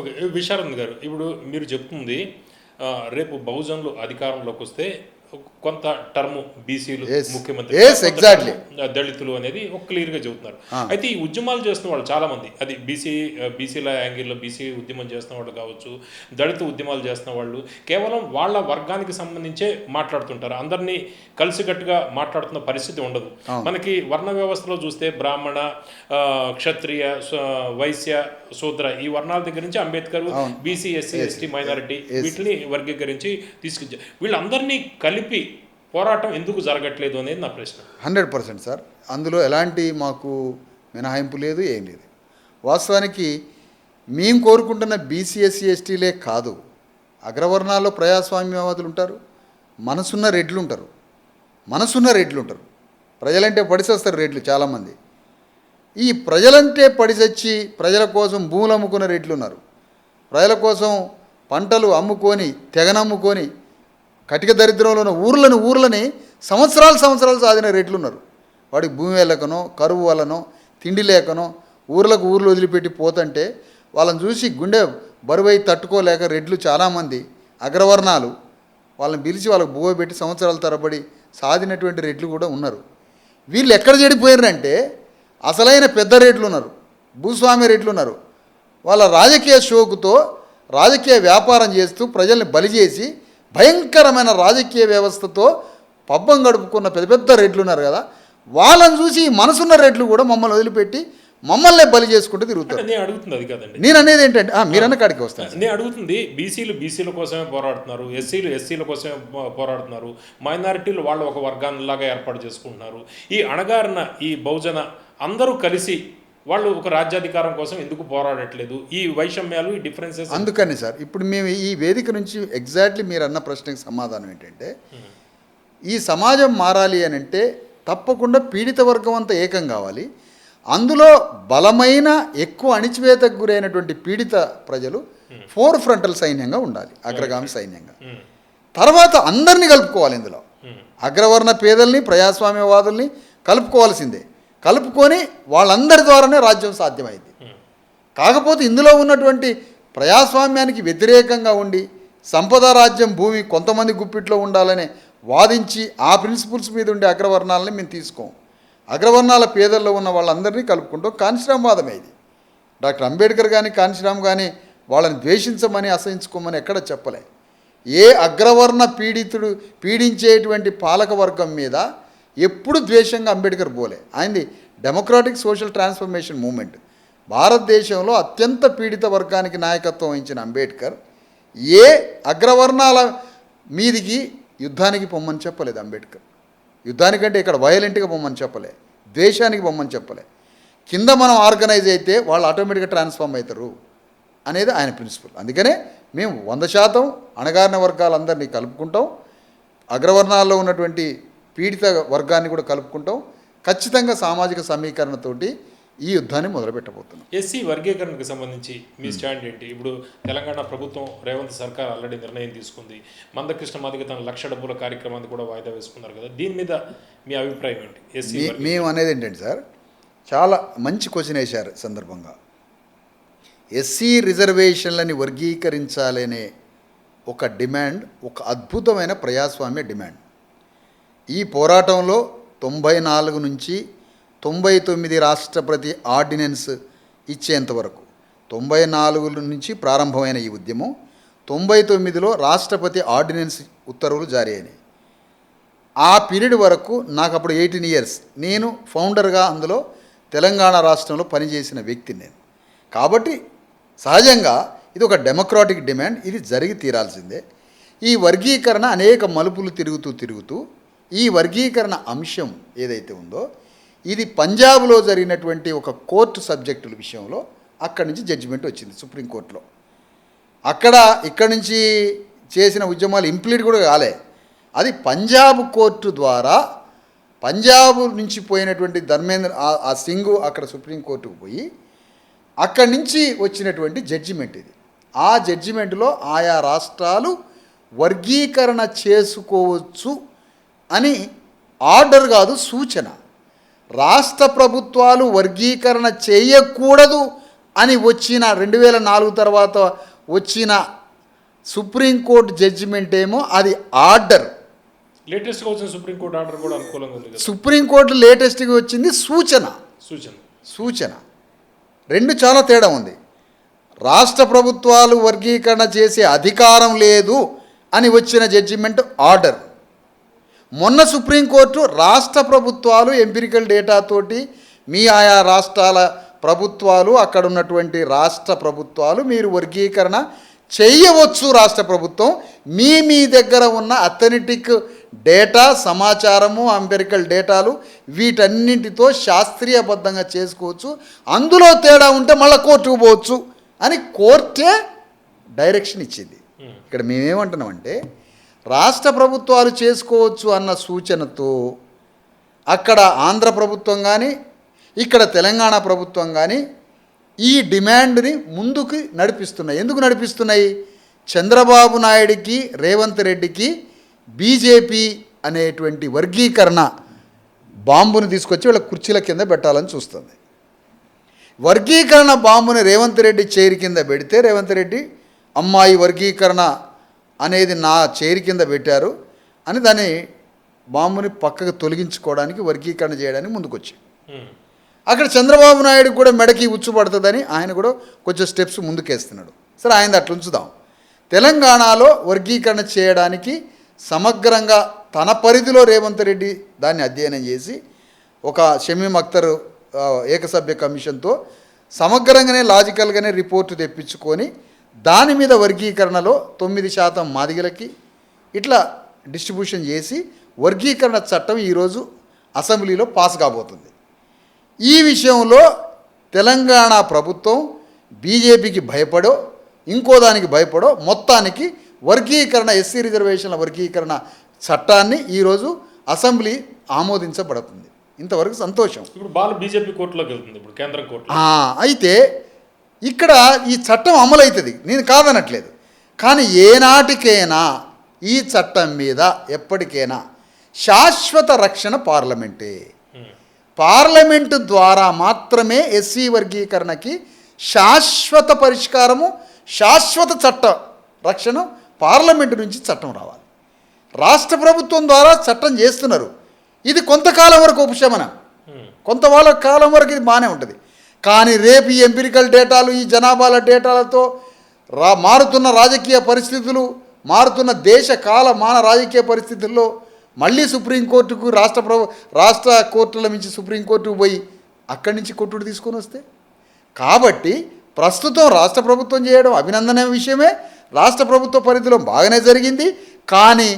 Okay విశారద్ గారు ఇప్పుడు మీరు చెప్తుంది రేపు బహుజనులు అధికారంలోకి వస్తే కొంత టర్మ్ బీసీలు. ముఖ్యమంత్రి దళితులు అనేది ఒక క్లియర్గా చెబుతున్నారు అయితే ఈ ఉద్యమాలు చేస్తున్న వాళ్ళు చాలా మంది అది బీసీ బీసీల యాంగిల్లో బీసీ ఉద్యమం చేస్తున్న వాళ్ళు కావచ్చు దళిత ఉద్యమాలు చేస్తున్న వాళ్ళు కేవలం వాళ్ళ వర్గానికి సంబంధించే మాట్లాడుతుంటారు. అందరినీ కలిసికట్టుగా మాట్లాడుతున్న పరిస్థితి ఉండదు. మనకి వర్ణ వ్యవస్థలో చూస్తే బ్రాహ్మణ క్షత్రియ వైశ్య శూద్ర ఈ వర్ణాల దగ్గర నుంచి Ambedkar BC SC ST minority వీటిని వర్గీకరించి తీసుకొచ్చారు. వీళ్ళందరినీ కలిపి పోరాటం ఎందుకు జరగట్లేదు అనేది నా ప్రశ్న. Hundred percent sir. అందులో ఎలాంటి మాకు మినహాయింపు లేదు ఏం లేదు. వాస్తవానికి మేము కోరుకుంటున్న బీసీఎస్సీ ఎస్టీలే కాదు. అగ్రవర్ణాల్లో ప్రజాస్వామ్యవాదులు ఉంటారు మనసున్న రెడ్లు ఉంటారు. మనసున్న రెడ్లు ఉంటారు. ప్రజలంటే పడిసేస్తారు రెడ్లు చాలామంది. ఈ ప్రజలంటే పడిసచ్చి ప్రజల కోసం భూములు అమ్ముకున్న రెట్లున్నారు ప్రజల కోసం పంటలు అమ్ముకొని తెగనమ్ముకొని కటిక దరిద్రంలో ఉన్న ఊర్లను ఊర్లని సంవత్సరాలు సంవత్సరాలు సాధిన రెట్లున్నారు వాడికి భూమి వెళ్ళకనో కరువు వలనో తిండి లేకనో ఊర్లకు ఊర్లు వదిలిపెట్టి పోతుంటే వాళ్ళని చూసి గుండె బరువై తట్టుకోలేక రెడ్లు చాలామంది అగ్రవర్ణాలు వాళ్ళని పిలిచి వాళ్ళకి భూమి పెట్టి సంవత్సరాల తరబడి సాధినటువంటి రెడ్లు కూడా ఉన్నారు. వీళ్ళు ఎక్కడ చెడిపోయారంటే అసలైన పెద్ద రేట్లు ఉన్నారు భూస్వామి రేట్లు ఉన్నారు వాళ్ళ రాజకీయ షోకుతో రాజకీయ వ్యాపారం చేస్తూ ప్రజల్ని బలి చేసి భయంకరమైన రాజకీయ వ్యవస్థతో పబ్బం గడుపుకున్న పెద్ద పెద్ద రెడ్లు ఉన్నారు కదా. వాళ్ళని చూసి మనసున్న రెడ్లు కూడా మమ్మల్ని వదిలిపెట్టి మమ్మల్నే బలి చేసుకుంటూ తిరుగుతారు. నేను అడుగుతుంది అది కాదండి. నేను అనేది ఏంటంటే ఆ, మీరన్న కాడికి వస్తాను. నేను అడుగుతుంది బీసీలు బీసీల కోసమే పోరాడుతున్నారు ఎస్సీలు ఎస్సీల కోసమే పోరాడుతున్నారు మైనారిటీలు వాళ్ళు ఒక వర్గాన్నిలాగా ఏర్పాటు చేసుకుంటున్నారు. ఈ అణగారిన ఈ బహుజన అందరూ కలిసి వాళ్ళు ఒక రాజ్యాధికారం కోసం ఎందుకు పోరాడట్లేదు? ఈ వైషమ్యాలు ఈ డిఫరెన్సెస్ అందుకని సార్ ఇప్పుడు మేము ఈ వేదిక నుంచి ఎగ్జాక్ట్లీ మీరు అన్న ప్రశ్నకి సమాధానం ఏంటంటే ఈ సమాజం మారాలి అని అంటే తప్పకుండా పీడిత వర్గం అంతా ఏకం కావాలి. అందులో బలమైన ఎక్కువ అణిచివేతకు గురైనటువంటి పీడిత ప్రజలు ఫోర్ ఫ్రంటల్ సైన్యంగా ఉండాలి అగ్రగామి సైన్యంగా. తర్వాత అందరినీ కలుపుకోవాలి ఇందులో. అగ్రవర్ణ పేదల్ని ప్రజాస్వామ్యవాదుల్ని కలుపుకోవాల్సిందే. కలుపుకొని వాళ్ళందరి ద్వారానే రాజ్యం సాధ్యమైంది. కాకపోతే ఇందులో ఉన్నటువంటి ప్రజాస్వామ్యానికి వ్యతిరేకంగా ఉండి సంపద రాజ్యం భూమి కొంతమంది గుప్పిట్లో ఉండాలని వాదించి ఆ ప్రిన్సిపల్స్ మీద ఉండే అగ్రవర్ణాలని మేము తీసుకోం. అగ్రవర్ణాల పేదల్లో ఉన్న వాళ్ళందరినీ కలుపుకుంటాం. కాన్శ్రామ్ వాదమే ఇది. డాక్టర్ అంబేద్కర్ కానీ కాన్శ్రామ్ కానీ వాళ్ళని ద్వేషించమని అసహించుకోమని ఎక్కడ చెప్పలే. ఏ అగ్రవర్ణ పీడితుడు పీడించేటువంటి పాలక వర్గం మీద ఎప్పుడు ద్వేషంగా అంబేద్కర్ పోలే. ఆయనది డెమోక్రాటిక్ సోషల్ ట్రాన్స్ఫర్మేషన్ మూమెంట్ భారతదేశంలో అత్యంత పీడిత వర్గానికి నాయకత్వం వహించిన అంబేద్కర్ ఏ అగ్రవర్ణాల మీదికి యుద్ధానికి పొమ్మని చెప్పలేదు అంబేద్కర్. యుద్ధానికంటే ఇక్కడ వయలెంట్గా పొమ్మని చెప్పలే. ద్వేషానికి పొమ్మని చెప్పలే. కింద మనం ఆర్గనైజ్ అయితే వాళ్ళు ఆటోమేటిక్గా ట్రాన్స్ఫార్మ్ అవుతారు అనేది ఆయన ప్రిన్సిపల్ అందుకనే మేము వంద శాతం అణగారిన వర్గాలందరినీ కలుపుకుంటాం. అగ్రవర్ణాల్లో ఉన్నటువంటి పీడిత వర్గాన్ని కూడా కలుపుకుంటాం. ఖచ్చితంగా సామాజిక సమీకరణతోటి ఈ యుద్ధాన్ని మొదలుపెట్టబోతున్నాం. ఎస్సీ వర్గీకరణకు సంబంధించి మీ స్టాండ్ ఏంటి? ఇప్పుడు తెలంగాణ ప్రభుత్వం రేవంత్ సర్కార్ ఆల్రెడీ నిర్ణయం తీసుకుంది. మందకృష్ణ మాదిగ తన లక్ష డబ్బుల కార్యక్రమాన్ని కూడా వాయిదా వేసుకున్నారు కదా. దీని మీద మీ అభిప్రాయం ఏంటి? ఎస్సీ మేము అనేది ఏంటంటే సార్ చాలా మంచి క్వశ్చన్ వేశారు సందర్భంగా. ఎస్సీ రిజర్వేషన్లని వర్గీకరించాలనే ఒక డిమాండ్ ఒక అద్భుతమైన ప్రజాస్వామ్య డిమాండ్. ఈ పోరాటంలో తొంభై నాలుగు నుంచి తొంభై తొమ్మిది రాష్ట్రపతి ఆర్డినెన్స్ ఇచ్చేంతవరకు తొంభై నాలుగు నుంచి ప్రారంభమైన ఈ ఉద్యమం తొంభై తొమ్మిదిలో రాష్ట్రపతి ఆర్డినెన్స్ ఉత్తర్వులు జారీ అయినాయి. ఆ పీరియడ్ వరకు నాకు అప్పుడు ఎయిటీన్ ఇయర్స్. నేను ఫౌండర్గా అందులో తెలంగాణ రాష్ట్రంలో పనిచేసిన వ్యక్తిని నేను. కాబట్టి సహజంగా ఇది ఒక డెమోక్రాటిక్ డిమాండ్. ఇది జరిగి తీరాల్సిందే. ఈ వర్గీకరణ అనేక మలుపులు తిరుగుతూ తిరుగుతూ ఈ వర్గీకరణ అంశం ఏదైతే ఉందో ఇది పంజాబ్లో జరిగినటువంటి ఒక కోర్టు సబ్జెక్టుల విషయంలో అక్కడి నుంచి జడ్జిమెంట్ వచ్చింది సుప్రీంకోర్టులో అక్కడ ఇక్కడ నుంచి చేసిన ఉద్యమాలు ఇంప్లీట్ కూడా కాలే. అది పంజాబ్ కోర్టు ద్వారా పంజాబ్ నుంచి పోయినటువంటి ధర్మేంద్ర ఆ- ఆ సింగ్ అక్కడ సుప్రీంకోర్టుకు పోయి అక్కడి నుంచి వచ్చినటువంటి జడ్జిమెంట్ ఇది. ఆ జడ్జిమెంట్లో ఆయా రాష్ట్రాలు వర్గీకరణ చేసుకోవచ్చు అని ఆర్డర్ కాదు సూచన. రాష్ట్ర ప్రభుత్వాలు వర్గీకరణ చేయకూడదు అని వచ్చిన రెండు వేల నాలుగు తర్వాత వచ్చిన సుప్రీంకోర్టు జడ్జిమెంట్ ఏమో అది ఆర్డర్. లేటెస్ట్గా వచ్చిన సుప్రీంకోర్టు ఆర్డర్ కూడా అనుకూలంగా ఉంది సుప్రీంకోర్టు లేటెస్ట్గా వచ్చింది సూచన. సూచన. సూచన. రెండు చాలా తేడా ఉంది. రాష్ట్ర ప్రభుత్వాలు వర్గీకరణ చేసే అధికారం లేదు అని వచ్చిన జడ్జిమెంట్ ఆర్డర్. మొన్న సుప్రీంకోర్టు రాష్ట్ర ప్రభుత్వాలు ఎంపిరికల్ డేటాతోటి మీ ఆయా రాష్ట్రాల ప్రభుత్వాలు అక్కడ ఉన్నటువంటి రాష్ట్ర ప్రభుత్వాలు మీరు వర్గీకరణ చేయవచ్చు రాష్ట్ర ప్రభుత్వం. మీ మీ దగ్గర ఉన్న అథెంటిక్ డేటా సమాచారము అంపెరికల్ డేటాలు వీటన్నింటితో శాస్త్రీయబద్ధంగా చేసుకోవచ్చు. అందులో తేడా ఉంటే మళ్ళీ కోర్టుకు పోవచ్చు అని కోర్టే డైరెక్షన్ ఇచ్చింది. ఇక్కడ మేమేమంటున్నామంటే రాష్ట్ర ప్రభుత్వాలు చేసుకోవచ్చు అన్న సూచనతో అక్కడ ఆంధ్ర ప్రభుత్వం కానీ ఇక్కడ తెలంగాణ ప్రభుత్వం కానీ ఈ డిమాండ్ని ముందుకు నడిపిస్తున్నాయి. ఎందుకు నడిపిస్తున్నాయి? చంద్రబాబు నాయుడికి రేవంత్ రెడ్డికి బీజేపీ అనేటువంటి వర్గీకరణ బాంబుని తీసుకొచ్చి వీళ్ళ కుర్చీల కింద పెట్టాలని చూస్తుంది. వర్గీకరణ బాంబుని రేవంత్ రెడ్డి చైర్ కింద పెడితే రేవంత్ రెడ్డి అమ్మాయి వర్గీకరణ అనేది నా చైర్ కింద పెట్టారు అని దాన్ని బాంబుని పక్కకు తొలగించుకోవడానికి వర్గీకరణ చేయడానికి ముందుకొచ్చి. ఉమ్. అక్కడ చంద్రబాబు నాయుడు కూడా మెడకి ఉచ్చు పడుతుందని ఆయన కూడా కొంచెం స్టెప్స్ ముందుకేస్తున్నాడు. సరే ఆయన అట్లా ఉంచుదాం. తెలంగాణలో వర్గీకరణ చేయడానికి సమగ్రంగా తన పరిధిలో రేవంత్ రెడ్డి దాన్ని అధ్యయనం చేసి ఒక షమీం అఖ్తర్ ఏకసభ్య కమిషన్తో సమగ్రంగానే లాజికల్గానే రిపోర్టు తెప్పించుకొని దాని మీద వర్గీకరణలో తొమ్మిది శాతం మాదిగలకి ఇట్లా డిస్ట్రిబ్యూషన్ చేసి వర్గీకరణ చట్టం ఈరోజు అసెంబ్లీలో పాస్ కాబోతుంది. ఈ విషయంలో తెలంగాణ ప్రభుత్వం బీజేపీకి భయపడో ఇంకో దానికి భయపడో మొత్తానికి వర్గీకరణ ఎస్సీ రిజర్వేషన్ల వర్గీకరణ చట్టాన్ని ఈరోజు అసెంబ్లీ ఆమోదించబడుతుంది. ఇంతవరకు సంతోషం. ఇప్పుడు బాల్ బీజేపీ కోర్టులోకి వెళ్తుంది ఇప్పుడు కేంద్రం కోర్టులో. ఆ, అయితే ఇక్కడ ఈ చట్టం అమలవుతుంది నేను కాదనట్లేదు. కానీ ఏనాటికైనా ఈ చట్టం మీద ఎప్పటికైనా శాశ్వత రక్షణ పార్లమెంటే. పార్లమెంటు ద్వారా మాత్రమే ఎస్సీ వర్గీకరణకి శాశ్వత పరిష్కారము శాశ్వత చట్ట రక్షణ పార్లమెంటు నుంచి చట్టం రావాలి. రాష్ట్ర ప్రభుత్వం ద్వారా చట్టం చేస్తున్నారు. ఇది కొంతకాలం వరకు ఉపశమనం. కొంత వాళ్ళ కాలం వరకు ఇది బాగానే ఉంటుంది. కానీ రేపు ఈ ఎంపిరికల్ డేటాలు ఈ జనాభాల డేటాలతో రా మారుతున్న రాజకీయ పరిస్థితులు మారుతున్న దేశ కాల మాన రాజకీయ పరిస్థితుల్లో మళ్ళీ సుప్రీంకోర్టుకు రాష్ట్ర ప్రభు రాష్ట్ర కోర్టుల నుంచి సుప్రీంకోర్టుకు పోయి అక్కడి నుంచి కొట్టుడు తీసుకొని వస్తే? కాబట్టి ప్రస్తుతం రాష్ట్ర ప్రభుత్వం చేయడం అభినందన విషయమే. రాష్ట్ర ప్రభుత్వ పరిధిలో బాగానే జరిగింది. కానీ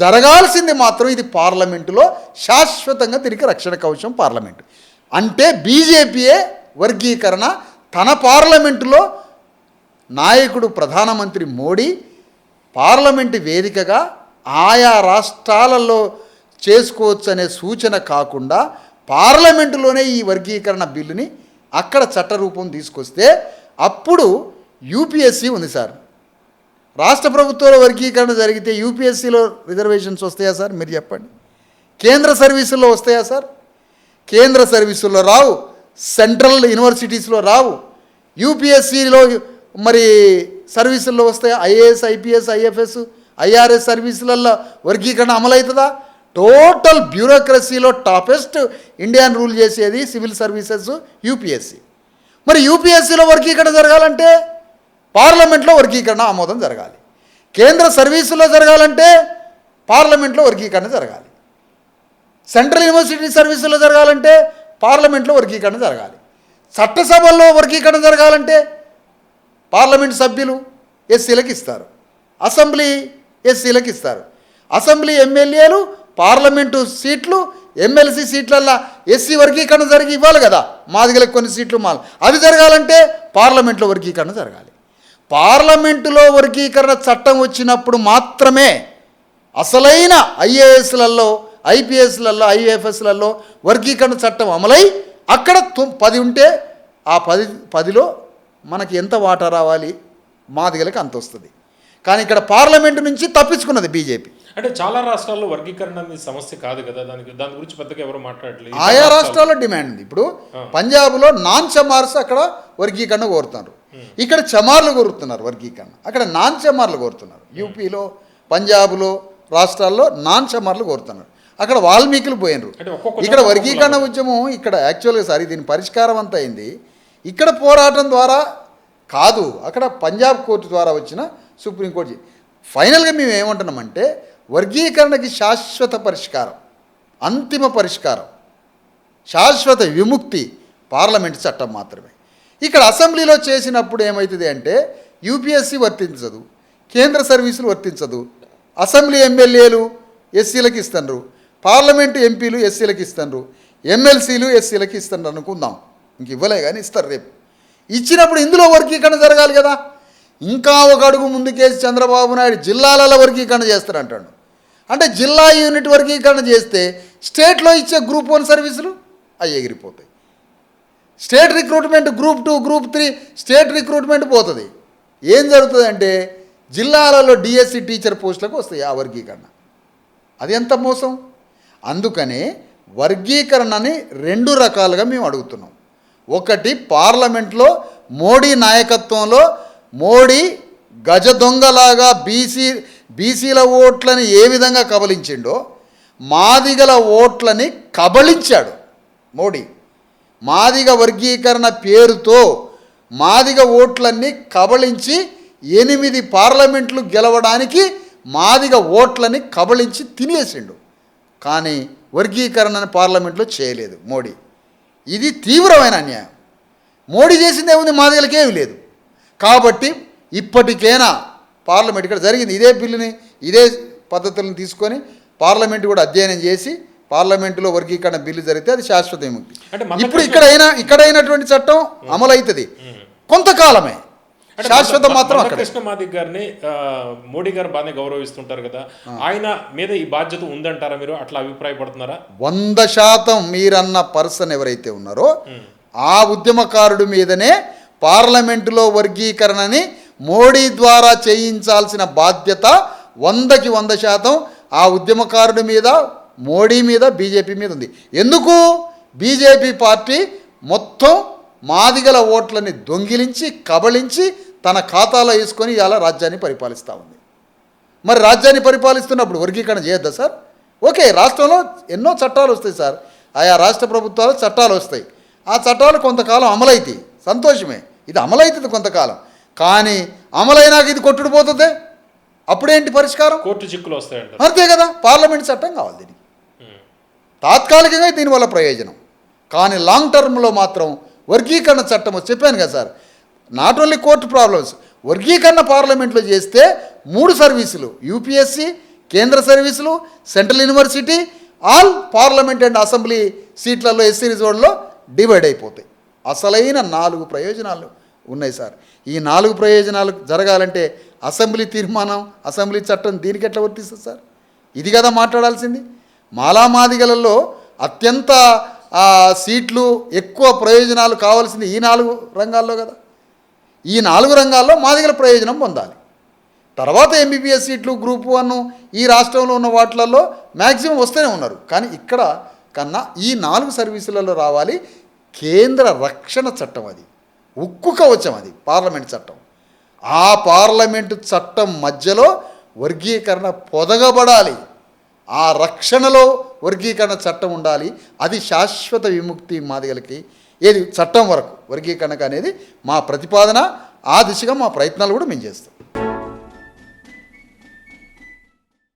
జరగాల్సింది మాత్రం ఇది పార్లమెంటులో శాశ్వతంగా తిరిగి రక్షణ కవచం పార్లమెంటు. అంటే బీజేపీయే వర్గీకరణ తన పార్లమెంటులో నాయకుడు ప్రధానమంత్రి మోడీ పార్లమెంటు వేదికగా ఆయా రాష్ట్రాలలో చేసుకోవచ్చనే సూచన కాకుండా పార్లమెంటులోనే ఈ వర్గీకరణ బిల్లుని అక్కడ చట్టరూపం తీసుకొస్తే అప్పుడు యూపీఎస్సీ ఉంది సార్. రాష్ట్ర ప్రభుత్వాల వర్గీకరణ జరిగితే యూపీఎస్సీలో రిజర్వేషన్స్ వస్తాయా సార్? మీరు చెప్పండి. కేంద్ర సర్వీసుల్లో వస్తాయా సార్? కేంద్ర సర్వీసుల్లో రావు. సెంట్రల్ యూనివర్సిటీస్లో రావు. యూపీఎస్సీలో మరి సర్వీసుల్లో వస్తాయి? ఐఏఎస్ ఐపీఎస్ ఐఎఫ్ఎస్ ఐఆర్ఎస్ సర్వీసులలో వర్గీకరణ అమలవుతుందా? టోటల్ బ్యూరోక్రసీలో టాపెస్ట్ ఇండియన్ రూల్ చేసేది సివిల్ సర్వీసెస్ యూపీఎస్సీ. మరి యూపీఎస్సీలో వర్గీకరణ జరగాలంటే పార్లమెంట్లో వర్గీకరణ ఆమోదం జరగాలి. కేంద్ర సర్వీసులో జరగాలంటే పార్లమెంట్లో వర్గీకరణ జరగాలి. సెంట్రల్ యూనివర్సిటీ సర్వీసులో జరగాలంటే పార్లమెంట్లో వర్గీకరణ జరగాలి. చట్టసభల్లో వర్గీకరణ జరగాలంటే పార్లమెంట్ సభ్యులు ఎస్సీలకు ఇస్తారు. అసెంబ్లీ ఎస్సీలకు ఇస్తారు. అసెంబ్లీ ఎమ్మెల్యేలు పార్లమెంటు సీట్లు ఎమ్మెల్సీ సీట్లల్లో ఎస్సీ వర్గీకరణ జరిగి ఇవ్వాలి కదా. మాదిగలకు కొన్ని సీట్లు మాల్. అవి జరగాలంటే పార్లమెంట్లో వర్గీకరణ జరగాలి. పార్లమెంటులో వర్గీకరణ చట్టం వచ్చినప్పుడు మాత్రమే అసలైన ఐఏఎస్లలో ఐపీఎస్లలో ఐఏఎఫ్ఎస్లలో వర్గీకరణ చట్టం అమలై అక్కడ తొ- పది ఉంటే ఆ పది పదిలో మనకి ఎంత వాటా రావాలి? మాదిగలకు అంత వస్తుంది. కానీ ఇక్కడ పార్లమెంటు నుంచి తప్పించుకున్నది బీజేపీ. అంటే చాలా రాష్ట్రాల్లో వర్గీకరణ అనేది సమస్య కాదు కదా దానికి దాని గురించి పెద్దగా ఎవరు మాట్లాడలేదు. ఆయా రాష్ట్రాల్లో డిమాండ్ ఉంది. ఇప్పుడు పంజాబ్లో నాన్ చమార్స్ అక్కడ వర్గీకరణ కోరుతున్నారు. ఇక్కడ చమార్లు కోరుతున్నారు వర్గీకరణ. అక్కడ నాన్ చమార్లు కోరుతున్నారు. యూపీలో పంజాబ్లో రాష్ట్రాల్లో నాన్ చమార్లు కోరుతున్నారు. అక్కడ వాల్మీకులు పోయినరు. ఇక్కడ వర్గీకరణ ఉద్యమం ఇక్కడ యాక్చువల్గా సార్ దీని పరిష్కారం అంతా అయింది. ఇక్కడ పోరాటం ద్వారా కాదు అక్కడ పంజాబ్ కోర్టు ద్వారా వచ్చిన సుప్రీంకోర్టు ఫైనల్గా మేము ఏమంటున్నామంటే వర్గీకరణకి శాశ్వత పరిష్కారం అంతిమ పరిష్కారం శాశ్వత విముక్తి పార్లమెంట్ చట్టం మాత్రమే. ఇక్కడ అసెంబ్లీలో చేసినప్పుడు ఏమవుతుంది అంటే యూపీఎస్సీ వర్తించదు కేంద్ర సర్వీసులు వర్తించదు అసెంబ్లీ ఎమ్మెల్యేలు ఎస్సీలకు ఇస్తున్నారు. పార్లమెంటు ఎంపీలు ఎస్సీలకు ఇస్తారు ఎమ్మెల్సీలు ఎస్సీలకు ఇస్తారు అనుకుందాం. ఇంక ఇవ్వలే కానీ ఇస్తారు రేపు. ఇచ్చినప్పుడు ఇందులో వర్గీకరణ జరగాలి కదా. ఇంకా ఒక అడుగు ముందుకేసి చంద్రబాబు నాయుడు జిల్లాలలో వర్గీకరణ చేస్తారంటాడు. అంటే జిల్లా యూనిట్ వర్గీకరణ చేస్తే స్టేట్లో ఇచ్చే గ్రూప్ వన్ సర్వీసులు అవి ఎగిరిపోతాయి. State recruitment group two group three state recruitment పోతుంది. ఏం జరుగుతుంది అంటే జిల్లాలలో డిఎస్సి టీచర్ పోస్టులకు వస్తాయి ఆ వర్గీకరణ. అది ఎంత మోసం? అందుకనే వర్గీకరణని రెండు రకాలుగా మేము అడుగుతున్నాం. ఒకటి పార్లమెంట్లో మోడీ నాయకత్వంలో మోడీ గజ దొంగలాగా బీసీ బీసీల ఓట్లని ఏ విధంగా కబలించిండో మాదిగల ఓట్లని కబళించాడు మోడీ. మాదిగ వర్గీకరణ పేరుతో మాదిగ ఓట్లన్నీ కబళించి ఎనిమిది పార్లమెంట్లు గెలవడానికి మాదిగ ఓట్లని కబళించి తినేసిండు. కానీ వర్గీకరణను పార్లమెంట్లో చేయలేదు మోడీ. ఇది తీవ్రమైన అన్యాయం. మోడీ చేసింది ఏముంది? మాదిగలకి ఏమీ లేదు. కాబట్టి ఇప్పటికైనా పార్లమెంట్ ఇక్కడ జరిగింది. ఇదే బిల్లుని ఇదే పద్ధతులను తీసుకొని పార్లమెంట్ కూడా అధ్యయనం చేసి పార్లమెంటులో వర్గీకరణ బిల్లు జరిగితే అది శాశ్వత విముక్తి ఇప్పుడు ఇక్కడైనా ఇక్కడైనటువంటి చట్టం అమలు అవుతుంది కొంతకాలమే. శాశ్వత మాత్రం కృష్ణ మాదిక్ గారిని మోడీ గారు బాగానే గౌరవిస్తుంటారు కదా. ఆయన మీద ఈ బాధ్యత ఉందంటారా మీరు? అట్లా అభిప్రాయపడుతున్నారా? వంద శాతం మీరన్న పర్సన్ ఎవరైతే ఉన్నారో ఆ ఉద్యమకారుడి మీదనే పార్లమెంటులో వర్గీకరణని మోడీ ద్వారా చేయించాల్సిన బాధ్యత వందకి వంద శాతం ఆ ఉద్యమకారుడి మీద మోడీ మీద బీజేపీ మీద ఉంది. ఎందుకు? బీజేపీ పార్టీ మొత్తం మాదిగల ఓట్లని దొంగిలించి కబళించి తన ఖాతాలో వేసుకొని ఇలా రాజ్యాన్ని పరిపాలిస్తూ ఉంది. మరి రాజ్యాన్ని పరిపాలిస్తున్నప్పుడు వర్గీకరణ చేయొద్దా సార్? ఓకే రాష్ట్రంలో ఎన్నో చట్టాలు వస్తాయి సార్. ఆయా రాష్ట్ర ప్రభుత్వాలు చట్టాలు వస్తాయి. ఆ చట్టాలు కొంతకాలం అమలవుతాయి సంతోషమే. ఇది అమలవుతుంది కొంతకాలం. కానీ అమలైనాక ఇది కొట్టుడుపోతుంది అప్పుడేంటి పరిష్కారం? కోర్టు చిక్కులు వస్తాయంటారు. అంతే కదా. పార్లమెంట్ చట్టం కావాలి దీనికి. తాత్కాలికంగా దీనివల్ల ప్రయోజనం. కానీ లాంగ్ టర్మ్లో మాత్రం వర్గీకరణ చట్టం చెప్పాను కదా sir. Not only court problems వర్గీకరణ పార్లమెంట్లో చేస్తే మూడు సర్వీసులు యూపీఎస్సి కేంద్ర సర్వీసులు central university all parliament and assembly సీట్లలో ఎస్సీ రిజర్వ్లో డివైడ్ అయిపోతాయి. అసలైన నాలుగు ప్రయోజనాలు ఉన్నాయి సార్. ఈ నాలుగు ప్రయోజనాలు జరగాలంటే అసెంబ్లీ తీర్మానం అసెంబ్లీ చట్టం దీనికి ఎట్లా వర్తిస్తుంది సార్? ఇది కదా మాట్లాడాల్సింది. మాలామాదిగలలో అత్యంత సీట్లు ఎక్కువ ప్రయోజనాలు కావాల్సింది ఈ నాలుగు రంగాల్లో కదా. ఈ నాలుగు రంగాల్లో మాదిగల ప్రయోజనం పొందాలి. తర్వాత ఎంబీబీఎస్ సీట్లు గ్రూప్ వన్ ఈ రాష్ట్రంలో ఉన్న వాటిలలో మ్యాక్సిమం వస్తూనే ఉన్నారు. కానీ ఇక్కడ కన్నా ఈ నాలుగు సర్వీసులలో రావాలి కేంద్ర రక్షణ చట్టం అది. ఉక్కు కవచం అది పార్లమెంట్ చట్టం. ఆ పార్లమెంటు చట్టం మధ్యలో వర్గీకరణ పొదగబడాలి. ఆ రక్షణలో వర్గీకరణ చట్టం ఉండాలి. అది శాశ్వత విముక్తి మాదిగలకి ఏది? చట్టం వరకు వర్గీకరణకు అనేది మా ప్రతిపాదన ఆ దిశగా మా ప్రయత్నాలు కూడా మేము చేస్తాం.